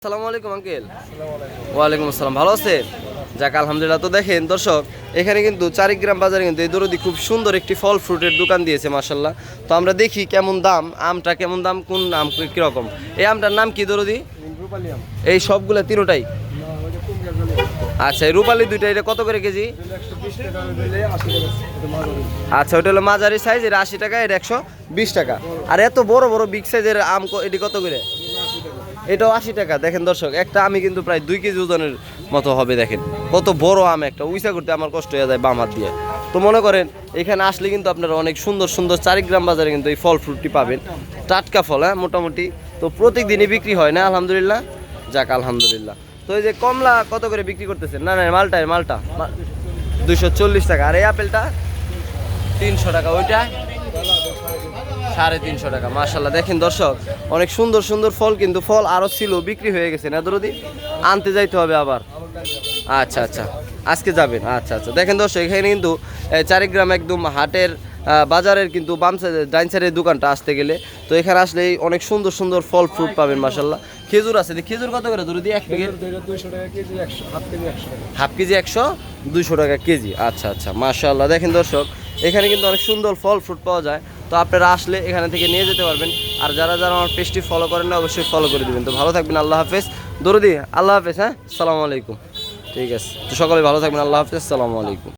আসসালামু আলাইকুম আঙ্কেল। ওয়ালাইকুম আসসালাম। ভালো আছেন? যাক আলহামদুলিল্লাহ তো দেখেন দর্শক এখানে কিন্তু চারিগ্রাম বাজারে কিন্তু এই দরদি খুব সুন্দর একটি ফল ফ্রুটের দোকান দিয়েছে মাসাল্লাহ তো আমরা দেখি কেমন দাম আমটা কেমন দাম কোন আম কীরকম। এই আমটার নাম কি দরদি? এই সবগুলা তিনোটাই? আচ্ছা এই রূপালি দুইটা এটা কত করে কেজি? আচ্ছা ওটা হলো মাঝারি সাইজ এটা আশি টাকা এটা একশো বিশ টাকা। আর এত বড় বড় বিগ সাইজের আম ক- এটি কত করে? এটাও আশি টাকা। দেখেন দর্শক, একটা আমি কিন্তু প্রায় দুই কেজি ওজনের মতো হবে, দেখেন। কত বড় আম একটা, উইসা করতে আমার কষ্ট হয়ে যায় বাম হাত দিয়ে। তো মনে করেন, এখানে আসলে কিন্তু আপনারা অনেক সুন্দর সুন্দর চারিগ্রাম বাজারে কিন্তু এই ফল ফ্রুটটি পাবেন। টাটকা ফল হ্যাঁ মোটামুটি। তো প্রত্যেক দিনই বিক্রি হয় না, আলহামদুলিল্লাহ? যাক, আলহামদুলিল্লাহ। তো এই যে কমলা কত করে বিক্রি করতেছেন? না না মালটা। মালটা দুইশো চল্লিশ টাকা। আর এই আপেলটা? তিনশো টাকা। ওইটা? সাড়ে তিনশো টাকা মার্শাল্লাহ দেখেন দর্শক, অনেক সুন্দর সুন্দর ফল কিন্তু, ফল আরও ছিল, বিক্রি হয়ে গেছে। না দরদি? আনতে যাইতে হবে আবার। আচ্ছা আচ্ছা। আজকে যাবেন আচ্ছা আচ্ছা। দেখেন দর্শক, এখানে কিন্তু চারিগ্রাম একদম হাটের বাজারের কিন্তু বাম ডাইন সাইডের দোকানটা আসতে গেলে। তো এখানে আসলে অনেক সুন্দর সুন্দর ফল ফ্রুট পাবেন মার্শাল্লাহ খেজুর আছে খেজুর কত করে দরদি? এক প্যাকেট হাফ কেজি একশো, দুইশো টাকা কেজি। আচ্ছা আচ্ছা মাশাআল্লাহ। দেখেন দর্শক, এখানে কিন্তু অনেক সুন্দর ফল ফ্রুট পাওয়া যায়। তো আপনারা আসলে এখানে থেকে নিয়ে যেতে পারবেন। আর যারা যারা আমার পেজটি ফলো করেন না, অবশ্যই ফলো করে দেবেন। তো ভালো থাকবেন, আল্লাহ হাফেজ। দরদি আল্লাহ হাফেজ হ্যাঁ? সালামু আলাইকুম। ঠিক আছে। তো সকলে ভালো থাকবেন, আল্লাহ হাফেজ, সালামু আলাইকুম।